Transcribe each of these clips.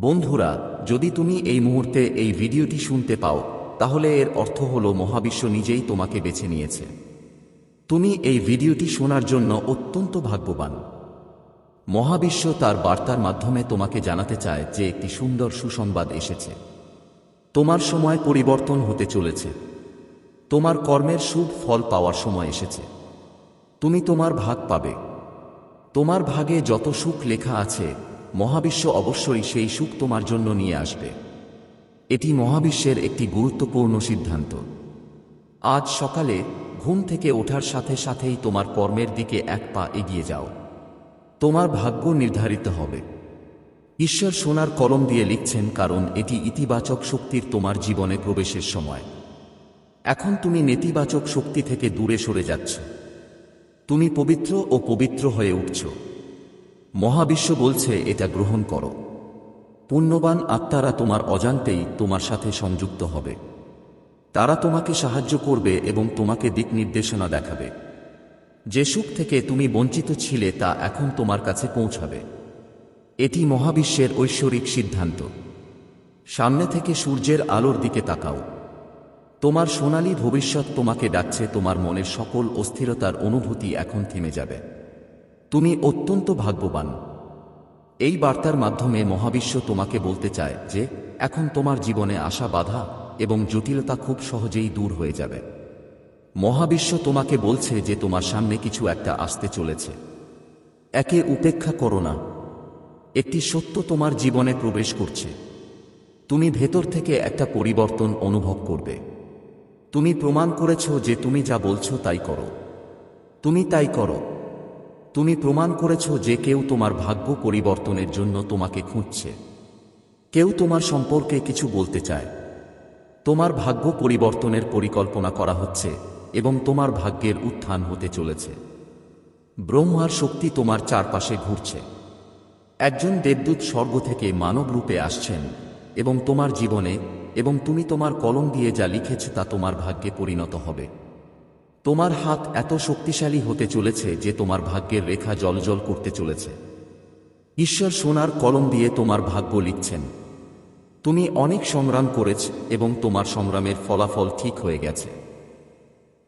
বন্ধুরা, যদি তুমি এই মুহূর্তে এই ভিডিওটি শুনতে পাও, তাহলে এর অর্থ হল মহাবিশ্ব নিজেই তোমাকে বেছে নিয়েছে। তুমি এই ভিডিওটি শোনার জন্য অত্যন্ত ভাগ্যবান। মহাবিশ্ব তার বার্তার মাধ্যমে তোমাকে জানাতে চায় যে একটি সুন্দর সুসংবাদ এসেছে। তোমার সময় পরিবর্তন হতে চলেছে। তোমার কর্মের শুভ ফল পাওয়ার সময় এসেছে। তুমি তোমার ভাগ পাবে। তোমার ভাগে যত সুখ লেখা আছে মহাবিশ্ব অবশ্যই সেই সুখ তোমার জন্য নিয়ে আসবে। এটি মহাবিশ্বের একটি গুরুত্বপূর্ণ সিদ্ধান্ত। আজ সকালে ঘুম থেকে ওঠার সাথে সাথেই তোমার কর্মের দিকে এক পা এগিয়ে যাও। তোমার ভাগ্য নির্ধারিত হবে। ঈশ্বর সোনার কলম দিয়ে লিখছেন, কারণ এটি ইতিবাচক শক্তির তোমার জীবনে প্রবেশের সময়। এখন তুমি নেতিবাচক শক্তি থেকে দূরে সরে যাচ্ছ। তুমি পবিত্র ও পবিত্র হয়ে উঠছ। মহাবিশ্ব বলছে, এটা গ্রহণ করো। পুণ্যবান আত্মারা তোমার অজান্তেই তোমার সাথে সংযুক্ত হবে। তারা তোমাকে সাহায্য করবে এবং তোমাকে দিক নির্দেশনা দেখাবে। যে সুখ থেকে তুমি বঞ্চিত ছিলে, তা এখন তোমার কাছে পৌঁছাবে। এটি মহাবিশ্বের ঐশ্বরিক সিদ্ধান্ত। সামনে থেকে সূর্যের আলোর দিকে তাকাও। তোমার সোনালী ভবিষ্যৎ তোমাকে ডাকছে, তোমার মনের সকল অস্থিরতার অনুভূতি এখন থেমে যাবে। তুমি অত্যন্ত ভাগ্যবান। এই বার্তার মাধ্যমে মহাবিশ্ব তোমাকে বলতে চায় যে, এখন তোমার জীবনে আসা বাধা এবং জটিলতা খুব সহজেই দূর হয়ে যাবে। মহাবিশ্ব তোমাকে বলছে যে, তোমার সামনে কিছু একটা আসতে চলেছে। একে উপেক্ষা করো না। একটি সত্য তোমার জীবনে প্রবেশ করছে। তুমি ভেতর থেকে একটা পরিবর্তন অনুভব করবে। তুমি প্রমাণ করেছ যে, তুমি যা বলছো তাই করো। তুমি তাই করো। তুমি প্রমাণ করেছ যে কেউ তোমার ভাগ্য পরিবর্তনের জন্য তোমাকে খুঁজছে। কেউ তোমার সম্পর্কে কিছু বলতে চায়। তোমার ভাগ্য পরিবর্তনের পরিকল্পনা করা হচ্ছে এবং তোমার ভাগ্যের উত্থান হতে চলেছে। ব্রহ্মার শক্তি তোমার চারপাশে ঘুরছে। একজন দেবদূত স্বর্গ থেকে মানব রূপে আসছেন এবং তোমার জীবনে এবং তুমি তোমার কলম দিয়ে যা লিখেছ তা তোমার ভাগ্যে পরিণত হবে। তোমার হাত এত শক্তিশালী হতে চলেছে যে তোমার ভাগ্যের রেখা জলজল করতে চলেছে। ঈশ্বর সোনার কলম দিয়ে তোমার ভাগ্য লিখছেন। তুমি অনেক সংগ্রাম করেছ এবং তোমার সংগ্রামের ফলাফল ঠিক হয়ে গেছে।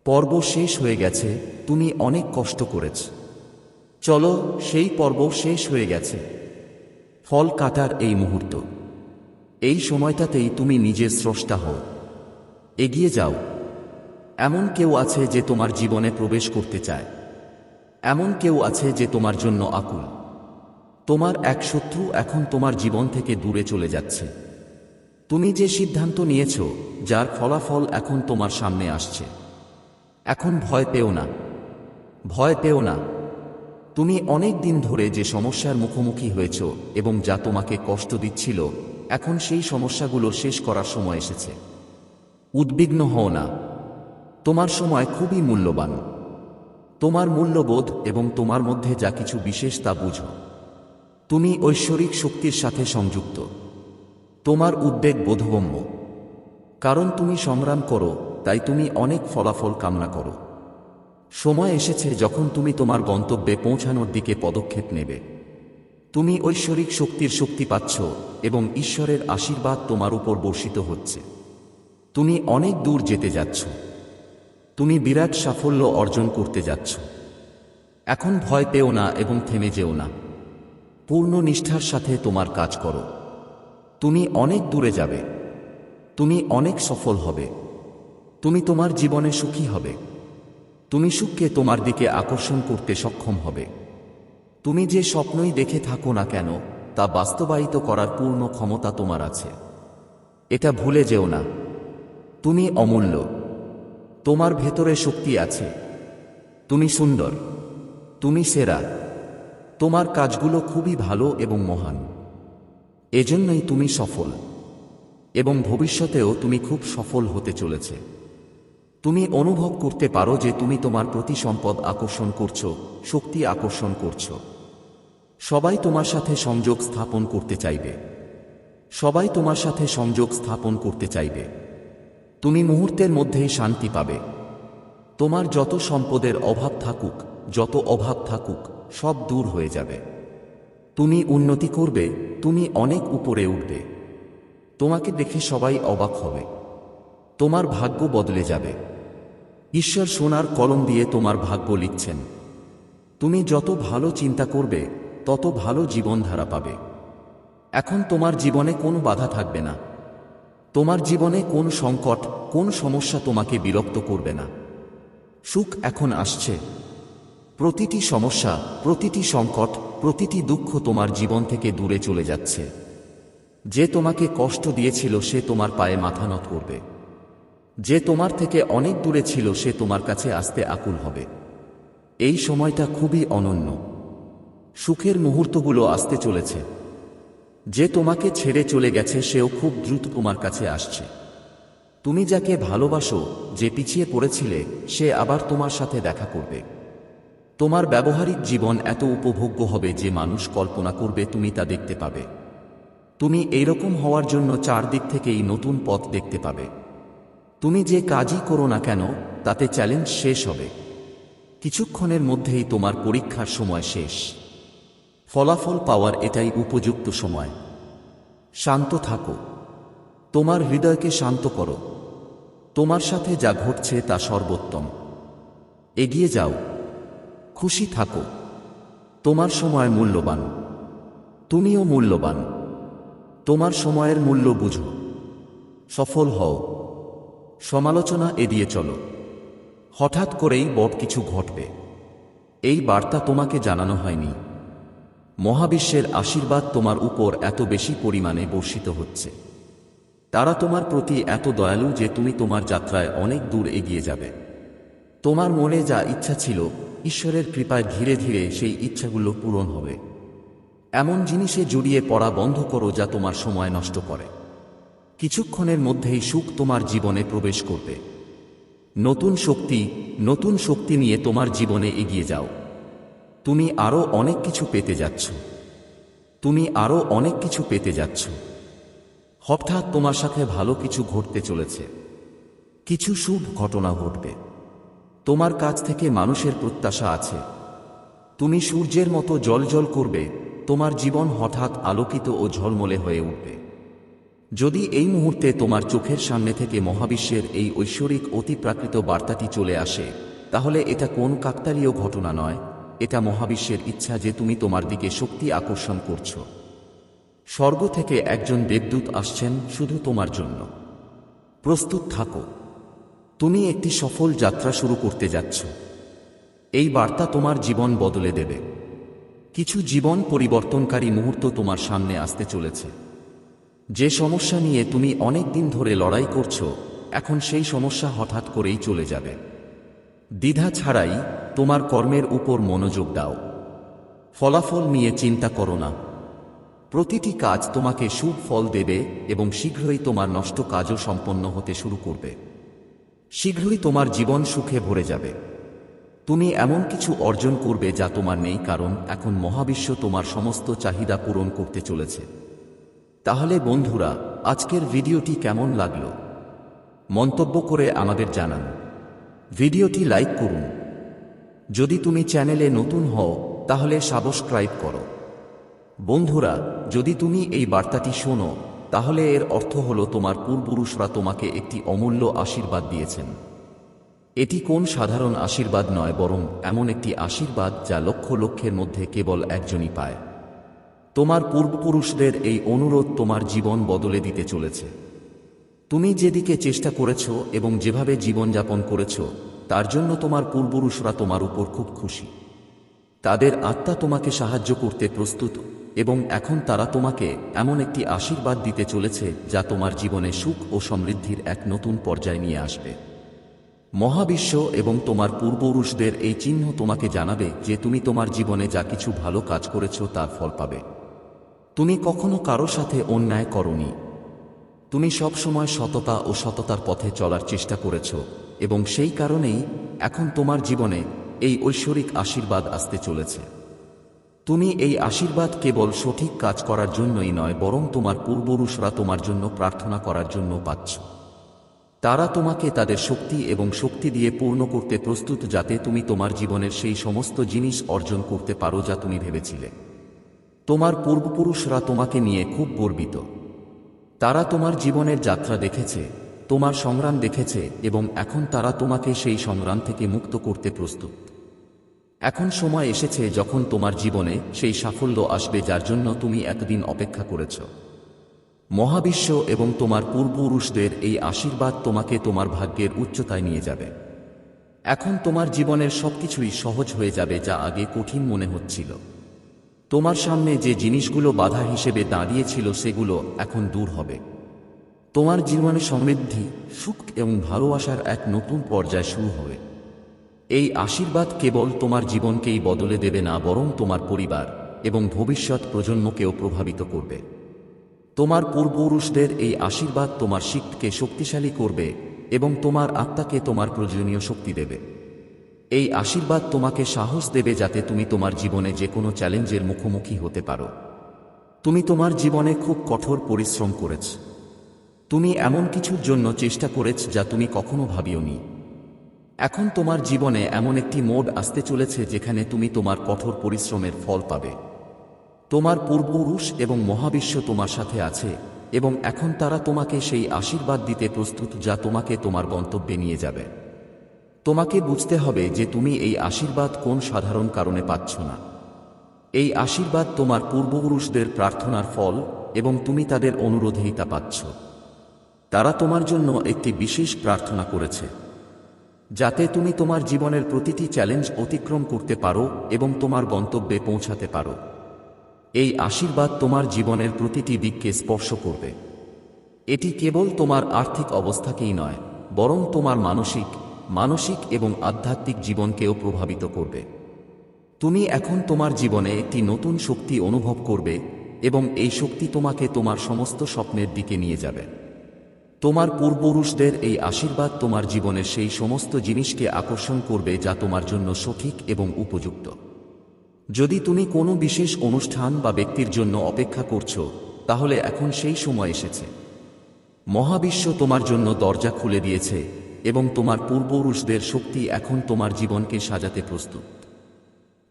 পর্ব শেষ হয়ে গেছে, তুমি অনেক কষ্ট করেছ। চলো, সেই পর্ব শেষ হয়ে গেছে। ফল কাটার এই মুহূর্ত। এই সময়টাতেই তুমি নিজের স্রষ্টা হও। এগিয়ে যাও। এমন কেউ আছে যে তোমার জীবনে প্রবেশ করতে চায়। এমন কেউ আছে যে তোমার জন্য আকুল। তোমার এক শত্রু এখন তোমার জীবন থেকে দূরে চলে যাচ্ছে। তুমি যে সিদ্ধান্ত নিয়েছ, যার ফলাফল এখন তোমার সামনে আসছে। এখন ভয় পেও না। ভয় পেও না। তুমি অনেক দিন ধরে যে সমস্যার মুখোমুখি হয়েছ এবং যা তোমাকে কষ্ট দিচ্ছিল, এখন সেই সমস্যাগুলো শেষ করার সময় এসেছে। উদ্বিগ্ন হও না। তোমার সময় খুবই মূল্যবান। তোমার মূল্যবোধ এবং তোমার মধ্যে যা কিছু বিশেষ তা বুঝো। তুমি ঐশ্বরিক শক্তির সাথে সংযুক্ত। তোমার উদ্বেগ বোধগম্য। কারণ তুমি সংগ্রাম করো, তাই তুমি অনেক ফলাফল কামনা করো। সময় এসেছে যখন তুমি তোমার গন্তব্যে পৌঁছানোর দিকে পদক্ষেপ নেবে। তুমি ঐশ্বরিক শক্তির শক্তি পাচ্ছ এবং ঈশ্বরের আশীর্বাদ তোমার উপর বর্ষিত হচ্ছে। তুমি অনেক দূর যেতে যাচ্ছ। তুমি বিরাট সাফল্য অর্জন করতে যাচ্ছ। এখন ভয় পেও না এবং থেমে যেও না। পূর্ণ নিষ্ঠার সাথে তোমার কাজ করো। তুমি অনেক দূরে যাবে। তুমি অনেক সফল হবে। তুমি তোমার জীবনে সুখী হবে। তুমি সুখকে তোমার দিকে আকর্ষণ করতে সক্ষম হবে। তুমি যে স্বপ্নই দেখে থাকো না কেন, তা বাস্তবায়িত করার পূর্ণ ক্ষমতা তোমার আছে। এটা ভুলে যেও না। তুমি অমূল্য। তোমার ভেতরে শক্তি আছে। তুমি সুন্দর। তুমি সেরা। তোমার কাজগুলো খুবই ভালো এবং মহান। এজন্যই তুমি সফল। এবং ভবিষ্যতেও তুমি খুব সফল হতে চলেছে। তুমি অনুভব করতে পারো যে তুমি তোমার প্রতি সম্পদ আকর্ষণ করছ, শক্তি আকর্ষণ করছ। সবাই তোমার সাথে সংযোগ স্থাপন করতে চাইবে। সবাই তোমার সাথে সংযোগ স্থাপন করতে চাইবে। তুমি মুহূর্তের মধ্যেই শান্তি পাবে। তোমার যত সম্পদের অভাব থাকুক, যত অভাব থাকুক, সব দূর হয়ে যাবে। তুমি উন্নতি করবে, তুমি অনেক উপরে উঠবে। তোমাকে দেখে সবাই অবাক হবে। তোমার ভাগ্য বদলে যাবে। ঈশ্বর সোনার কলম দিয়ে তোমার ভাগ্য লিখছেন। তুমি যত ভালো চিন্তা করবে, তত ভালো জীবনধারা পাবে। এখন তোমার জীবনে কোনো বাধা থাকবে না। তোমার জীবনে কোন সংকট, কোন সমস্যা তোমাকে বিরক্ত করবে না। সুখ এখন আসছে। প্রতিটি সমস্যা, প্রতিটি সংকট, প্রতিটি দুঃখ তোমার জীবন থেকে দূরে চলে যাচ্ছে। যে তোমাকে কষ্ট দিয়েছিল সে তোমার পায়ে মাথা নত করবে। যে তোমার থেকে অনেক দূরে ছিল সে তোমার কাছে আসতে আকুল হবে। এই সময়টা খুবই অনন্য। সুখের মুহূর্তগুলো আসতে চলেছে। যে তোমাকে ছেড়ে চলে গেছে সেও খুব দ্রুত তোমার কাছে আসছে। তুমি যাকে ভালোবাসো, যে পিছিয়ে পড়েছিলে, সে আবার তোমার সাথে দেখা করবে। তোমার ব্যবহারিক জীবন এত উপভোগ্য হবে যে মানুষ কল্পনা করবে তুমি তা দেখতে পাবে। তুমি এইরকম হওয়ার জন্য চারদিক থেকেই নতুন পথ দেখতে পাবে। তুমি যে কাজই করো না কেন, তাতে চ্যালেঞ্জ শেষ হবে। কিছুক্ষণের মধ্যেই তোমার পরীক্ষার সময় শেষ। ফলাফল পাওয়ার এটাই উপযুক্ত সময়। শান্ত থাকো। তোমার হৃদয়কে শান্ত করো। তোমার সাথে যা ঘটছে তা সর্বোত্তম। এগিয়ে যাও। খুশি থাকো। তোমার সময় মূল্যবান। তুমিও মূল্যবান। তোমার সময়ের মূল্য বুঝো। সফল হও। সমালোচনা এড়িয়ে চলো। হঠাৎ করেই বড় কিছু ঘটবে। এই বার্তা তোমাকে জানানো হয়নি। মহাবিশ্বের আশীর্বাদ তোমার উপর এত বেশি পরিমাণে বর্ষিত হচ্ছে। তারা তোমার প্রতি এত দয়ালু যে তুমি তোমার যাত্রায় অনেক দূর এগিয়ে যাবে। তোমার মনে যা ইচ্ছা ছিল, ঈশ্বরের কৃপায় ধীরে ধীরে সেই ইচ্ছাগুলো পূরণ হবে। এমন জিনিসে জড়িয়ে পড়া বন্ধ করো যা তোমার সময় নষ্ট করে। কিছুক্ষণের মধ্যেই সুখ তোমার জীবনে প্রবেশ করবে। নতুন শক্তি নতুন শক্তি নিয়ে তোমার জীবনে এগিয়ে যাও। তুমি আরও অনেক কিছু পেতে যাচ্ছ। তুমি আরও অনেক কিছু পেতে যাচ্ছ। হঠাৎ তোমার সাথে ভালো কিছু ঘটতে চলেছে। কিছু শুভ ঘটনা ঘটবে। তোমার কাছ থেকে মানুষের প্রত্যাশা আছে। তুমি সূর্যের মতো জল করবে, তোমার জীবন হঠাৎ আলোকিত ও ঝলমলে হয়ে উঠবে। যদি এই মুহূর্তে তোমার চোখের সামনে থেকে মহাবিশ্বের এই ঐশ্বরিক অতিপ্রাকৃত বার্তাটি চলে আসে, তাহলে এটা কোন কাকতালীয় ঘটনা নয়? এটা মহাবিশ্বের ইচ্ছা যে তুমি তোমার দিকে শক্তি আকর্ষণ করছ। স্বর্গ থেকে একজন দেবদূত আসছেন শুধু তোমার জন্য। প্রস্তুত থাকো। তুমি একটি সফল যাত্রা শুরু করতে যাচ্ছ। এই বার্তা তোমার জীবন বদলে দেবে। কিছু জীবন পরিবর্তনকারী মুহূর্ত তোমার সামনে আসতে চলেছে। যে সমস্যা নিয়ে তুমি অনেক দিন ধরে লড়াই করছ, এখন সেই সমস্যা হঠাৎ করেই চলে যাবে। দ্বিধা ছাড়াই তোমার কর্মের উপর মনোযোগ দাও। ফলাফল নিয়ে চিন্তা করো না। প্রতিটি কাজ তোমাকে সুখ ফল দেবে এবং শীঘ্রই তোমার নষ্ট কাজও সম্পন্ন হতে শুরু করবে। শীঘ্রই তোমার জীবন সুখে ভরে যাবে। তুমি এমন কিছু অর্জন করবে যা তোমার নেই, কারণ এখন মহাবিশ্ব তোমার সমস্ত চাহিদা পূরণ করতে চলেছে। তাহলে বন্ধুরা, আজকের ভিডিওটি কেমন লাগল? মন্তব্য করে আমাদের জানান। ভিডিওটি লাইক করুন। যদি তুমি চ্যানেলে নতুন হও, তাহলে সাবস্ক্রাইব করো। বন্ধুরা, যদি তুমি এই বার্তাটি শোনো, তাহলে এর অর্থ হল তোমার পূর্বপুরুষরা তোমাকে একটি অমূল্য আশীর্বাদ দিয়েছেন। এটি কোন সাধারণ আশীর্বাদ নয়, বরং এমন একটি আশীর্বাদ যা লক্ষ লক্ষের মধ্যে কেবল একজনই পায়। তোমার পূর্বপুরুষদের এই অনুরোধ তোমার জীবন বদলে দিতে চলেছে। তুমি যেদিকে চেষ্টা করেছ এবং যেভাবে জীবনযাপন করেছ তার জন্য তোমার পূর্বপুরুষরা তোমার উপর খুব খুশি। তাদের আত্মা তোমাকে সাহায্য করতে প্রস্তুত, এবং এখন তারা তোমাকে এমন একটি আশীর্বাদ দিতে চলেছে যা তোমার জীবনে সুখ ও সমৃদ্ধির এক নতুন পর্যায়ে নিয়ে আসবে। মহাবিশ্ব এবং তোমার পূর্বপুরুষদের এই চিহ্ন তোমাকে জানাবে যে তুমি তোমার জীবনে যা কিছু ভালো কাজ করেছ তার ফল পাবে। তুমি কখনো কারও সাথে অন্যায় করনি। তুমি সবসময় সততা ও সততার পথে চলার চেষ্টা করেছ। এবং সেই কারণেই এখন তোমার জীবনে এই ঐশ্বরিক আশীর্বাদ আসতে চলেছে। তুমি এই আশীর্বাদ কেবল সঠিক কাজ করার জন্যই নয়, বরং তোমার পূর্বপুরুষরা তোমার জন্য প্রার্থনা করার জন্য পাচ্ছ। তারা তোমাকে তাদের শক্তি এবং শক্তি দিয়ে পূর্ণ করতে প্রস্তুত যাতে তুমি তোমার জীবনের সেই সমস্ত জিনিস অর্জন করতে পারো যা তুমি ভেবেছিলে। তোমার পূর্বপুরুষরা তোমাকে নিয়ে খুব গর্বিত। তারা তোমার জীবনের যাত্রা দেখেছে তোমার সংগ্রাম দেখেছে এবং এখন তারা তোমাকে সেই সংগ্রাম থেকে মুক্ত করতে প্রস্তুত। এখন সময় এসেছে যখন তোমার জীবনে সেই সাফল্য আসবে যার জন্য তুমি এতদিন অপেক্ষা করেছ। মহাবিশ্ব এবং তোমার পূর্বপুরুষদের এই আশীর্বাদ তোমাকে তোমার ভাগ্যের উচ্চতায় নিয়ে যাবে। এখন তোমার জীবনের সবকিছুই সহজ হয়ে যাবে যা আগে কঠিন মনে হচ্ছিল। তোমার সামনে যে জিনিসগুলো বাধা হিসেবে দাঁড়িয়েছিল সেগুলো এখন দূর হবে। তোমার জীবনে সমৃদ্ধি, সুখ এবং ভালোবাসার এক নতুন পর্যায় শুরু হবে। এই আশীর্বাদ কেবল তোমার জীবনকেই বদলে দেবে না, বরং তোমার পরিবার এবং ভবিষ্যৎ প্রজন্মকেও প্রভাবিত করবে। তোমার পূর্বপুরুষদের এই আশীর্বাদ তোমার শিখকে শক্তিশালী করবে এবং তোমার আত্মাকে তোমার প্রয়োজনীয় শক্তি দেবে। এই আশীর্বাদ তোমাকে সাহস দেবে যাতে তুমি তোমার জীবনে যে কোনো চ্যালেঞ্জের মুখোমুখি হতে পারো। তুমি তোমার জীবনে খুব কঠোর পরিশ্রম করেছ। তুমি এমন কিছুর জন্য চেষ্টা করেছ যা তুমি কখনো ভাবিওনি। এখন তোমার জীবনে এমন একটি মোড আসতে চলেছে যেখানে তুমি তোমার কঠোর পরিশ্রমের ফল পাবে। তোমার পূর্বপুরুষ এবং মহাবিশ্ব তোমার সাথে আছে এবং এখন তারা তোমাকে সেই আশীর্বাদ দিতে প্রস্তুত যা তোমাকে তোমার গন্তব্যে নিয়ে যাবে। তোমাকে বুঝতে হবে যে তুমি এই আশীর্বাদ কোন সাধারণ কারণে পাচ্ছ না। এই আশীর্বাদ তোমার পূর্বপুরুষদের প্রার্থনার ফল এবং তুমি তাদের অনুরোধেই তা পাচ্ছ। তারা তোমার জন্য একটি বিশেষ প্রার্থনা করেছে, যাতে তুমি তোমার জীবনের প্রতিটি চ্যালেঞ্জ অতিক্রম করতে পারো এবং তোমার গন্তব্যে পৌঁছাতে পারো। এই আশীর্বাদ তোমার জীবনের প্রতিটি দিককে স্পর্শ করবে। এটি কেবল তোমার আর্থিক অবস্থাকেই নয়, বরং তোমার মানসিক মানসিক এবং আধ্যাত্মিক জীবনকেও প্রভাবিত করবে। তুমি এখন তোমার জীবনে একটি নতুন শক্তি অনুভব করবে এবং এই শক্তি তোমাকে তোমার সমস্ত স্বপ্নের দিকে নিয়ে যাবে। তোমার পূর্বপুরুষদের এই আশীর্বাদ তোমার জীবনের সেই সমস্ত জিনিসকে আকর্ষণ করবে যা তোমার জন্য সঠিক এবং উপযুক্ত। যদি তুমি কোনো বিশেষ অনুষ্ঠান বা ব্যক্তির জন্য অপেক্ষা করছ, তাহলে এখন সেই সময় এসেছে। মহাবিশ্ব তোমার জন্য দরজা খুলে দিয়েছে এবং তোমার পূর্বপুরুষদের শক্তি এখন তোমার জীবনকে সাজাতে প্রস্তুত।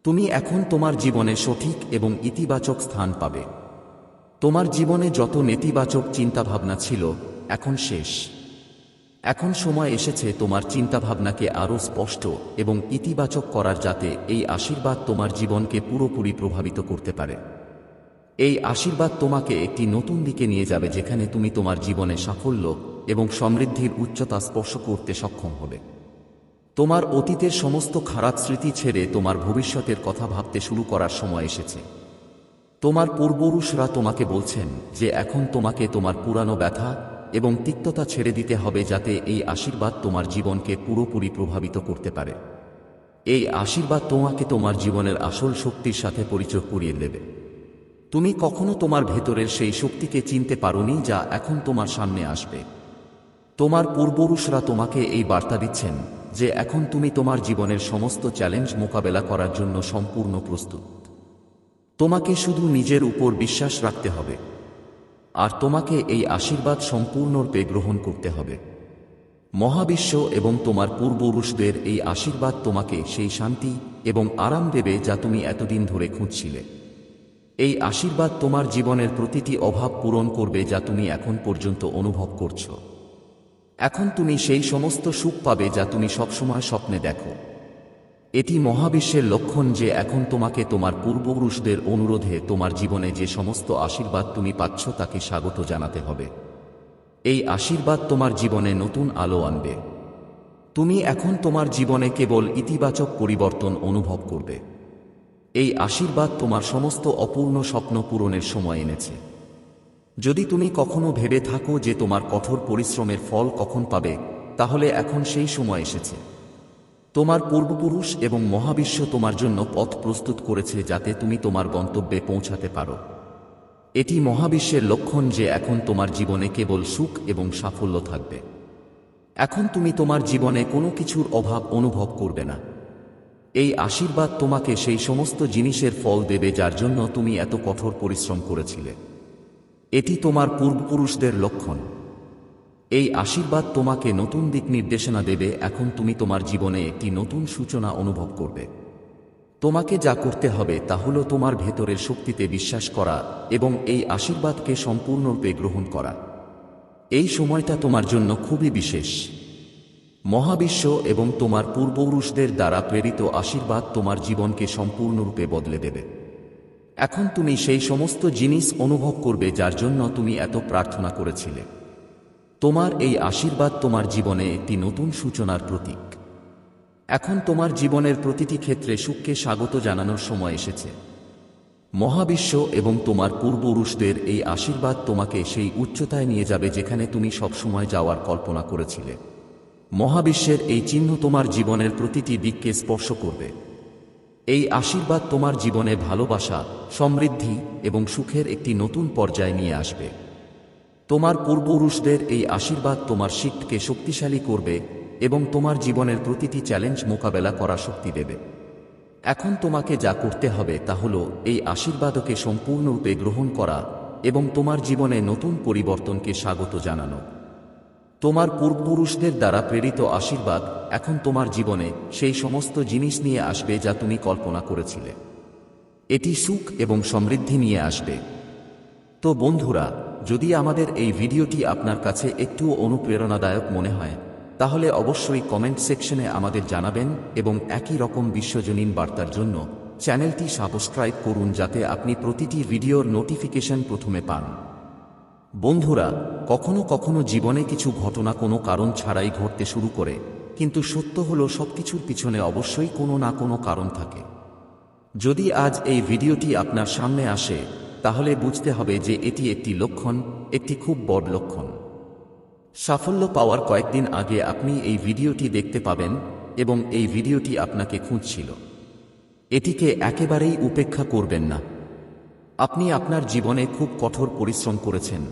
তুমি এখন তোমার জীবনে সঠিক এবং ইতিবাচক স্থান পাবে। তোমার জীবনে যত নেতিবাচক চিন্তাভাবনা ছিল এখন শেষ। এখন সময় এসেছে তোমার চিন্তাভাবনাকে আরও স্পষ্ট এবং ইতিবাচক করার যাতে এই আশীর্বাদ তোমার জীবনকে পুরোপুরি প্রভাবিত করতে পারে। এই আশীর্বাদ তোমাকে একটি নতুন দিকে নিয়ে যাবে যেখানে তুমি তোমার জীবনে সাফল্য এবং সমৃদ্ধির উচ্চতা স্পর্শ করতে সক্ষম হবে। তোমার অতীতের সমস্ত খারাপ স্মৃতি ছেড়ে তোমার ভবিষ্যতের কথা ভাবতে শুরু করার সময় এসেছে। তোমার পূর্বপুরুষরা তোমাকে বলছেন যে এখন তোমাকে তোমার পুরানো ব্যথা এবং তিক্ততা ছেড়ে দিতে হবে যাতে এই আশীর্বাদ তোমার জীবনকে পুরোপুরি প্রভাবিত করতে পারে। এই আশীর্বাদ তোমাকে তোমার জীবনের আসল শক্তির সাথে পরিচয় করিয়ে দেবে। তুমি কখনো তোমার ভেতরের সেই শক্তিকে চিনতে পারোনি যা এখন তোমার সামনে আসবে। তোমার পূর্বপুরুষরা তোমাকে এই বার্তা দিচ্ছেন যে এখন তুমি তোমার জীবনের সমস্ত চ্যালেঞ্জ মোকাবেলা করার জন্য সম্পূর্ণ প্রস্তুত। তোমাকে শুধু নিজের উপর বিশ্বাস রাখতে হবে। আর তোমাকে এই আশীর্বাদ সম্পূর্ণরূপে গ্রহণ করতে হবে। মহাবিশ্ব এবং তোমার পূর্বপুরুষদের এই আশীর্বাদ তোমাকে সেই শান্তি এবং আরাম দেবে যা তুমি এতদিন ধরে খুঁজছিলে। এই আশীর্বাদ তোমার জীবনের প্রতিটি অভাব পূরণ করবে যা তুমি এখন পর্যন্ত অনুভব করছ। এখন তুমি সেই সমস্ত সুখ পাবে যা তুমি সবসময় স্বপ্নে দেখো। এটি মহাবিশ্বের লক্ষণ যে এখন তোমাকে তোমার পূর্বপুরুষদের অনুরোধে তোমার জীবনে যে সমস্ত আশীর্বাদ তুমি পাচ্ছ তাকে স্বাগত জানাতে হবে। এই আশীর্বাদ তোমার জীবনে নতুন আলো আনবে। তুমি এখন তোমার জীবনে কেবল ইতিবাচক পরিবর্তন অনুভব করবে। এই আশীর্বাদ তোমার সমস্ত অপূর্ণ স্বপ্ন পূরণের সময় এনেছে। যদি তুমি কখনো ভেবে থাকো যে তোমার কঠোর পরিশ্রমের ফল কখন পাবে, তাহলে এখন সেই সময় এসেছে। তোমার পূর্বপুরুষ এবং মহাবিশ্ব তোমার জন্য পথ প্রস্তুত করেছে যাতে তুমি তোমার গন্তব্যে পৌঁছাতে পারো। এটি মহাবিশ্বের লক্ষণ যে এখন তোমার জীবনে কেবল সুখ এবং সাফল্য থাকবে। এখন তুমি তোমার জীবনে কোনো কিছুর অভাব অনুভব করবে না। এই আশীর্বাদ তোমাকে সেই সমস্ত জিনিসের ফল দেবে যার জন্য তুমি এত কঠোর পরিশ্রম করেছিলে। এটি তোমার পূর্বপুরুষদের লক্ষণ। এই আশীর্বাদ তোমাকে নতুন দিক নির্দেশনা দেবে, এখন তুমি তোমার জীবনে একটি নতুন সূচনা অনুভব করবে। তোমাকে যা করতে হবে তা হল তোমার ভেতরের শক্তিতে বিশ্বাস করা এবং এই আশীর্বাদকে সম্পূর্ণরূপে গ্রহণ করা। এই সময়টা তোমার জন্য খুবই বিশেষ। মহাবিশ্ব এবং তোমার পূর্বপুরুষদের দ্বারা প্রেরিত আশীর্বাদ তোমার জীবনকে সম্পূর্ণরূপে বদলে দেবে। এখন তুমি সেই সমস্ত জিনিস অনুভব করবে যার জন্য তুমি এত প্রার্থনা করেছিলে। তোমার এই আশীর্বাদ তোমার জীবনে একটি নতুন সূচনার প্রতীক। এখন তোমার জীবনের প্রতিটি ক্ষেত্রে সুখকে স্বাগত জানানোর সময় এসেছে। মহাবিশ্ব এবং তোমার পূর্বপুরুষদের এই আশীর্বাদ তোমাকে সেই উচ্চতায় নিয়ে যাবে যেখানে তুমি সবসময় যাওয়ার কল্পনা করেছিলে। মহাবিশ্বের এই চিহ্ন তোমার জীবনের প্রতিটি দিককে স্পর্শ করবে। এই আশীর্বাদ তোমার জীবনে ভালোবাসা, সমৃদ্ধি এবং সুখের একটি নতুন পর্যায়ে নিয়ে আসবে। তোমার পূর্বপুরুষদের এই আশীর্বাদ তোমার শিখকে শক্তিশালী করবে এবং তোমার জীবনের প্রতিটি চ্যালেঞ্জ মোকাবেলা করা শক্তি দেবে। এখন তোমাকে যা করতে হবে তা হল এই আশীর্বাদকে সম্পূর্ণরূপে গ্রহণ করা এবং তোমার জীবনে নতুন পরিবর্তনকে স্বাগত জানানো। তোমার পূর্বপুরুষদের দ্বারা প্রেরিত আশীর্বাদ এখন তোমার জীবনে সেই সমস্ত জিনিস নিয়ে আসবে যা তুমি কল্পনা করেছিলে। এটি সুখ এবং সমৃদ্ধি নিয়ে আসবে। তো বন্ধুরা যদি আমাদের এই ভিডিওটি আপনার কাছে একটুও অনুপ্রেরণাদায়ক মনে হয়, তাহলে অবশ্যই কমেন্ট সেকশনে আমাদের জানাবেন এবং একই রকম বিশ্বজনীন বার্তার জন্য চ্যানেলটি সাবস্ক্রাইব করুন যাতে আপনি প্রতিটি ভিডিওর নোটিফিকেশন প্রথমে পান। বন্ধুরা, কখনো কখনো জীবনে কিছু ঘটনা কোনো কারণ ছাড়াই ঘটতে শুরু করে, কিন্তু সত্য হলো সবকিছুর পিছনে অবশ্যই কোনো না কোনো কারণ থাকে। যদি আজ এই ভিডিওটি আপনার সামনে আসে তাহলে বুঝতে হবে যে এটি একটি লক্ষণ, একটি খুব বড় লক্ষণ। সাফল্য পাওয়ার কয়েকদিন আগে আপনি এই ভিডিওটি দেখতে পাবেন এবং এই ভিডিওটি আপনাকে খুঁজছিল। এটিকে একেবারেই উপেক্ষা করবেন না। আপনি আপনার জীবনে খুব কঠোর পরিশ্রম করেছেন,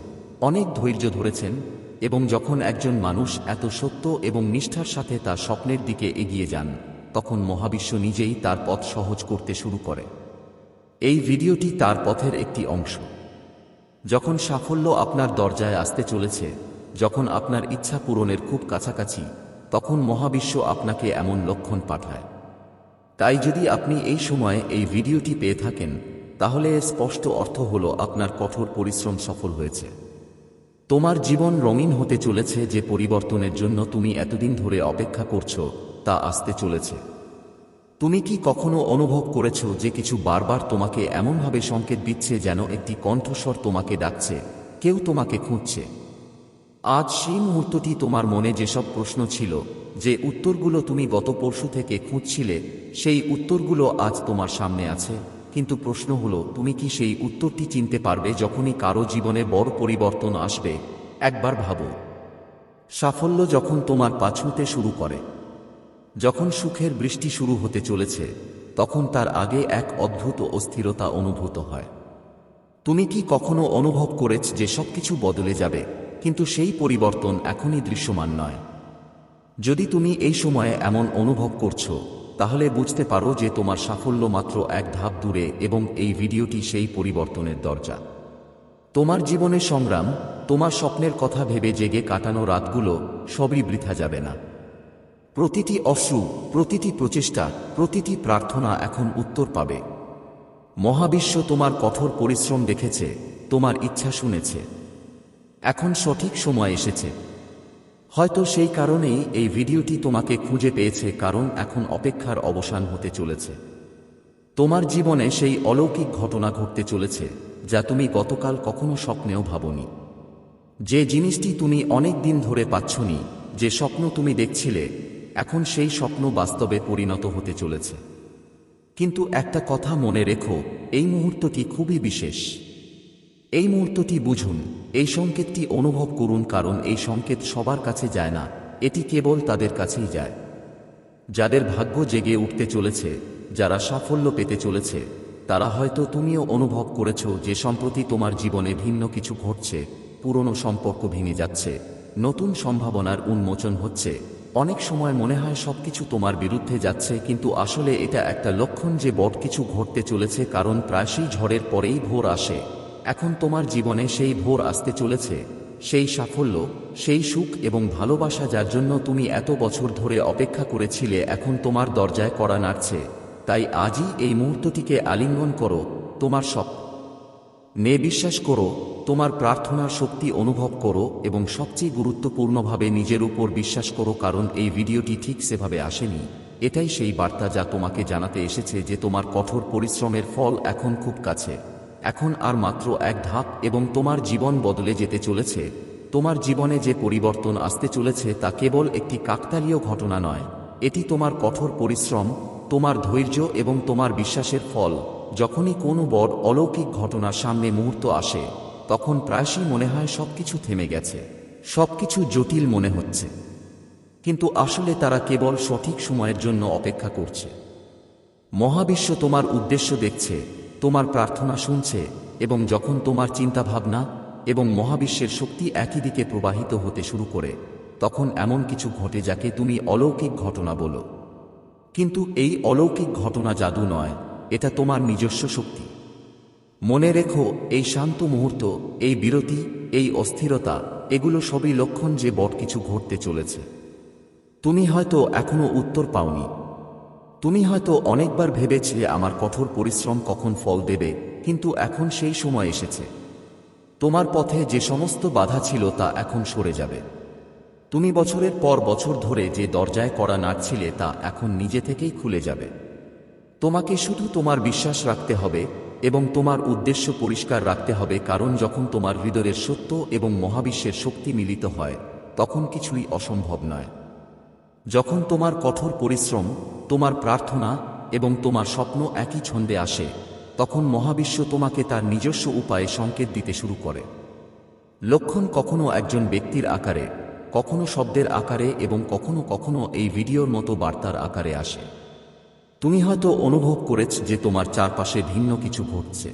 অনেক ধৈর্য ধরেছেন এবং যখন একজন মানুষ এত সত্য এবং নিষ্ঠার সাথে তার স্বপ্নের দিকে এগিয়ে যান, তখন মহাবিশ্ব নিজেই তার পথ সহজ করতে শুরু করে। এই ভিডিওটি তার পথের একটি অংশ। যখন সাফল্য আপনার দরজায় আসতে চলেছে, যখন আপনার ইচ্ছা পূরণের খুব কাছাকাছি, তখন মহাবিশ্ব আপনাকে এমন লক্ষণ পাঠায়। তাই যদি আপনি এই সময়ে এই ভিডিওটি পেয়ে থাকেন, তাহলে স্পষ্ট অর্থ হল আপনার কঠোর পরিশ্রম সফল হয়েছে। তোমার জীবন রঙিন হতে চলেছে যে পরিবর্তনের জন্য তুমি এতদিন ধরে অপেক্ষা করছ, তা আসতে চলেছে। তুমি কি কখনো অনুভব করেছ যে কিছু বারবার তোমাকে এমনভাবে সংকেত দিচ্ছে যেন একটি কণ্ঠস্বর তোমাকে ডাকছে, কেউ তোমাকে খুঁজছে? আজ সেই মুহূর্তটি তোমার মনে যেসব প্রশ্ন ছিল, যে উত্তরগুলো তুমি গত পরশু থেকে খুঁজছিলে, সেই উত্তরগুলো আজ তোমার সামনে আছে। কিন্তু প্রশ্ন হলো, তুমি কি সেই উত্তরটি চিনতে পারবে যখনই কারও জীবনে বড় পরিবর্তন আসবে? একবার ভাবো। সাফল্য যখন তোমার পাছুতে শুরু করে যখন সুখের বৃষ্টি শুরু হতে চলেছে, তখন তার আগে এক অদ্ভুত অস্থিরতা অনুভূত হয়। তুমি কি কখনো অনুভব করেছ যে সবকিছু বদলে যাবে, কিন্তু সেই পরিবর্তন এখনই দৃশ্যমান নয়? যদি তুমি এই সময়ে এমন অনুভব করছ, তাহলে বুঝতে পারো যে তোমার সাফল্য মাত্র এক ধাপ দূরে এবং এই ভিডিওটি সেই পরিবর্তনের দরজা। তোমার জীবনে সংগ্রাম, তোমার স্বপ্নের কথা ভেবে জেগে কাটানো রাতগুলো সবই বৃথা যাবে না। প্রতিটি অশ্রু, প্রতিটি প্রচেষ্টা, প্রতিটি প্রার্থনা এখন উত্তর পাবে। মহাবিশ্ব তোমার কঠোর পরিশ্রম দেখেছে, তোমার ইচ্ছা শুনেছে। এখন সঠিক সময় এসেছে। হয়তো সেই কারণেই এই ভিডিওটি তোমাকে খুঁজে পেয়েছে, কারণ এখন অপেক্ষার অবসান হতে চলেছে। তোমার জীবনে সেই অলৌকিক ঘটনা ঘটতে চলেছে, যা তুমি গতকাল কখনো স্বপ্নেও ভাবনি। যে জিনিসটি তুমি অনেক দিন ধরে পাচ্ছনি যে স্বপ্ন তুমি দেখছিলে এখন সেই স্বপ্ন বাস্তবে পরিণত হতে চলেছে। কিন্তু একটা কথা মনে রেখো, এই মুহূর্তটি খুবই বিশেষ। এই মুহূর্তটি বুঝুন, এই সংকেতটি অনুভব করুন কারণ এই সংকেত সবার কাছে যায় না, এটি কেবল তাদের কাছেই যায়। যাদের ভাগ্য জেগে উঠতে চলেছে, যারা সাফল্য পেতে চলেছে, তারা হয়তো তুমিও অনুভব করেছ যে সম্প্রতি তোমার জীবনে ভিন্ন কিছু ঘটছে, পুরনো সম্পর্ক ভেঙে যাচ্ছে, নতুন সম্ভাবনার উন্মোচন হচ্ছে। অনেক সময় মনে হয় সবকিছু তোমার বিরুদ্ধে যাচ্ছে, কিন্তু আসলে এটা একটা লক্ষণ যে বড় কিছু ঘটতে চলেছে, কারণ প্রায়শই ঝড়ের পরেই ভোর আসে। এখন তোমার জীবনে সেই ভোর আসতে চলেছে। সেই সাফল্য, সেই সুখ এবং ভালোবাসা যার জন্য তুমি এত বছর ধরে অপেক্ষা করেছিলে, এখন তোমার দরজায় করা নাড়ছে। তাই আজই এই মুহূর্তটিকে আলিঙ্গন করো। তোমার সব নে বিশ্বাস করো, তোমার প্রার্থনার শক্তি অনুভব করো এবং সবচেয়ে গুরুত্বপূর্ণভাবে নিজের উপর বিশ্বাস করো কারণ এই ভিডিওটি ঠিক সেভাবে আসেনি। এটাই সেই বার্তা যা তোমাকে জানাতে এসেছে যে তোমার কঠোর পরিশ্রমের ফল এখন খুব কাছে। এখন আর মাত্র এক ধাপ এবং তোমার জীবন বদলে যেতে চলেছে। তোমার জীবনে যে পরিবর্তন আসতে চলেছে তা কেবল একটি কাকতালীয় ঘটনা নয়। এটি তোমার কঠোর পরিশ্রম, তোমার ধৈর্য এবং তোমার বিশ্বাসের ফল। যখনই কোনো বড় অলৌকিক ঘটনার সামনে মুহূর্ত আসে, তখন প্রায়শই মনে হয় সবকিছু থেমে গেছে, সবকিছু জটিল মনে হচ্ছে। কিন্তু আসলে তারা কেবল সঠিক সময়ের জন্য অপেক্ষা করছে। মহাবিশ্ব তোমার উদ্দেশ্য দেখছে, তোমার প্রার্থনা শুনছে, এবং যখন তোমার চিন্তাভাবনা এবং মহাবিশ্বের শক্তি একই দিকে প্রবাহিত হতে শুরু করে, তখন এমন কিছু ঘটে যাকে তুমি অলৌকিক ঘটনা বলো। কিন্তু এই অলৌকিক ঘটনা জাদু নয় এটা তোমার নিজস্ব শক্তি। মনে রেখো, এই শান্ত মুহূর্ত, এই বিরতি, এই অস্থিরতা, এগুলো সবই লক্ষণ যে বট কিছু ঘটতে চলেছে। তুমি হয়তো এখনও উত্তর পাওনি। তুমি হয়তো অনেকবার ভেবেছে আমার কঠোর পরিশ্রম কখন ফল দেবে, কিন্তু এখন সেই সময় এসেছে। তোমার পথে যে সমস্ত বাধা ছিল তা এখন সরে যাবে। তুমি বছরের পর বছর ধরে যে দরজায় করা নাড়ছিলে তা এখন নিজে থেকেই খুলে যাবে। তোমাকে শুধু তোমার বিশ্বাস রাখতে হবে এবং তোমার উদ্দেশ্য পরিষ্কার রাখতে হবে কারণ যখন তোমার হৃদয়ের সত্য এবং মহাবিশ্বের শক্তি মিলিত হয়, তখন কিছুই অসম্ভব নয়। যখন তোমার কঠোর পরিশ্রম, তোমার প্রার্থনা এবং তোমার স্বপ্ন একই ছন্দে আসে, তখন মহাবিশ্ব তোমাকে তার নিজস্ব উপায়ে সংকেত দিতে শুরু করে। লক্ষণ কখনো একজন ব্যক্তির আকারে, কখনো শব্দের আকারে এবং কখনো কখনো এই ভিডিওর মতো বার্তার আকারে আসে। তুমি হয়তো অনুভব করেছ যে তোমার চারপাশে ভিন্ন কিছু ঘটছে।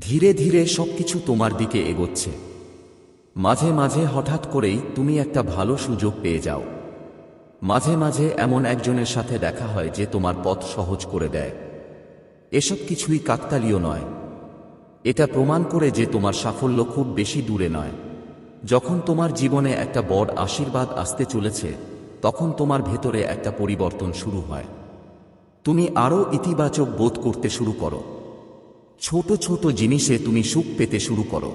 ধীরে ধীরে সবকিছু তোমার দিকে এগোচ্ছে। মাঝে মাঝে হঠাৎ করেই তুমি একটা ভালো সুযোগ পেয়ে যাও। মাঝে মাঝে এমন একজনের সাথে দেখা হয় যে তোমার পথ সহজ করে দেয়। এসব কিছুই কাকতালীয় নয়। এটা প্রমাণ করে যে তোমার সাফল্য খুব বেশি দূরে নয়। যখন তোমার জীবনে একটা বড় আশীর্বাদ আসতে চলেছে, তখন তোমার ভেতরে একটা পরিবর্তন শুরু হয়। তুমি আরও ইতিবাচক বোধ করতে শুরু করো। ছোট ছোট জিনিসে তুমি সুখ পেতে শুরু করো।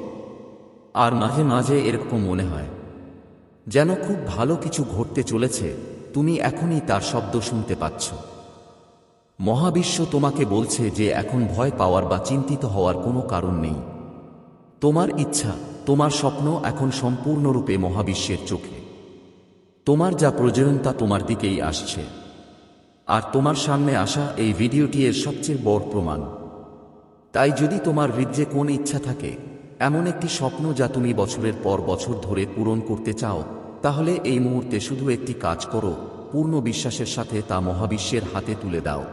আর মাঝে মাঝে এরকম মনে হয়, যেন খুব ভালো কিছু ঘটতে চলেছে, তুমি এখনই তার শব্দ শুনতে পাচ্ছ। মহাবিশ্ব তোমাকে বলছে যে এখন ভয় পাওয়ার বা চিন্তিত হওয়ার কোনো কারণ নেই। তোমার ইচ্ছা, তোমার স্বপ্ন এখন সম্পূর্ণরূপে মহাবিশ্বের চোখে। তোমার যা প্রয়োজন তা তোমার দিকেই আসছে। আর তোমার সামনে আসা এই ভিডিওটি এর সবচেয়ে বড় প্রমাণ। তাই যদি তোমার হৃদয়ে কোন ইচ্ছা থাকে, এমন একটি স্বপ্ন যা তুমি বছরের পর বছর ধরে পূরণ করতে চাও, তাহলে এই মুহূর্তে শুধু একটি কাজ করো, পূর্ণ বিশ্বাসের সাথে তা মহাবিশ্বের হাতে তুলে দাও।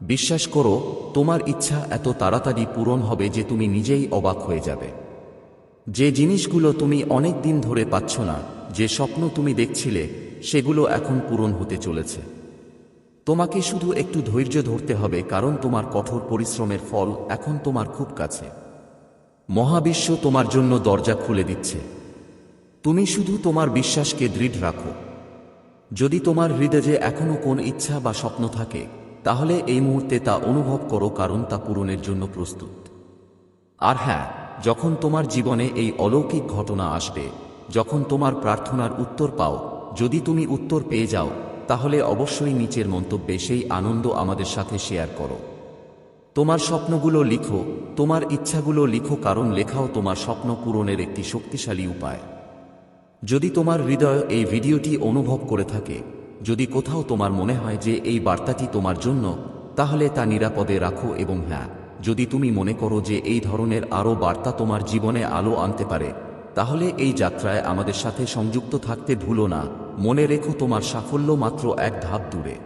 বিশ্বাস করো, তোমার ইচ্ছা এত তাড়াতাড়ি পূরণ হবে যে তুমি নিজেই অবাক হয়ে যাবে। যে জিনিসগুলো তুমি অনেক দিন ধরে পাচ্ছ না, যে স্বপ্ন তুমি দেখছিলে, সেগুলো এখন পূরণ হতে চলেছে। তোমাকে শুধু একটু ধৈর্য ধরতে হবে, কারণ তোমার কঠোর পরিশ্রমের ফল এখন তোমার খুব কাছে। মহাবিশ্ব তোমার জন্য দরজা খুলে দিচ্ছে। তুমি শুধু তোমার বিশ্বাসকে দৃঢ় রাখো। যদি তোমার হৃদয়ে এখনও কোন ইচ্ছা বা স্বপ্ন থাকে, তাহলে এই মুহূর্তে তা অনুভব করো, কারণ তা পূরণের জন্য প্রস্তুত। আর হ্যাঁ যখন তোমার জীবনে এই অলৌকিক ঘটনা আসবে, যখন তোমার প্রার্থনার উত্তর পাও, যদি তুমি উত্তর পেয়ে যাও তাহলে অবশ্যই নিচের মন্তব্যে সেই আনন্দ আমাদের সাথে শেয়ার করো। তোমার স্বপ্নগুলো লিখো, তোমার ইচ্ছাগুলো লিখো, কারণ লেখাও তোমার স্বপ্ন পূরণের একটি শক্তিশালী উপায়। যদি তোমার হৃদয় এই ভিডিওটি অনুভব করে থাকে, যদি কোথাও তোমার মনে হয় যে এই বার্তাটি তোমার জন্য, তাহলে তা নিরাপদে রাখো এবং হ্যাঁ যদি তুমি মনে করো যে এই ধরনের আরও বার্তা তোমার জীবনে আলো আনতে পারে তাহলে এই যাত্রায় আমাদের সাথে সংযুক্ত থাকতে ভুলো না। মনে রেখো তোমার সাফল্য মাত্র এক ধাপ দূরে।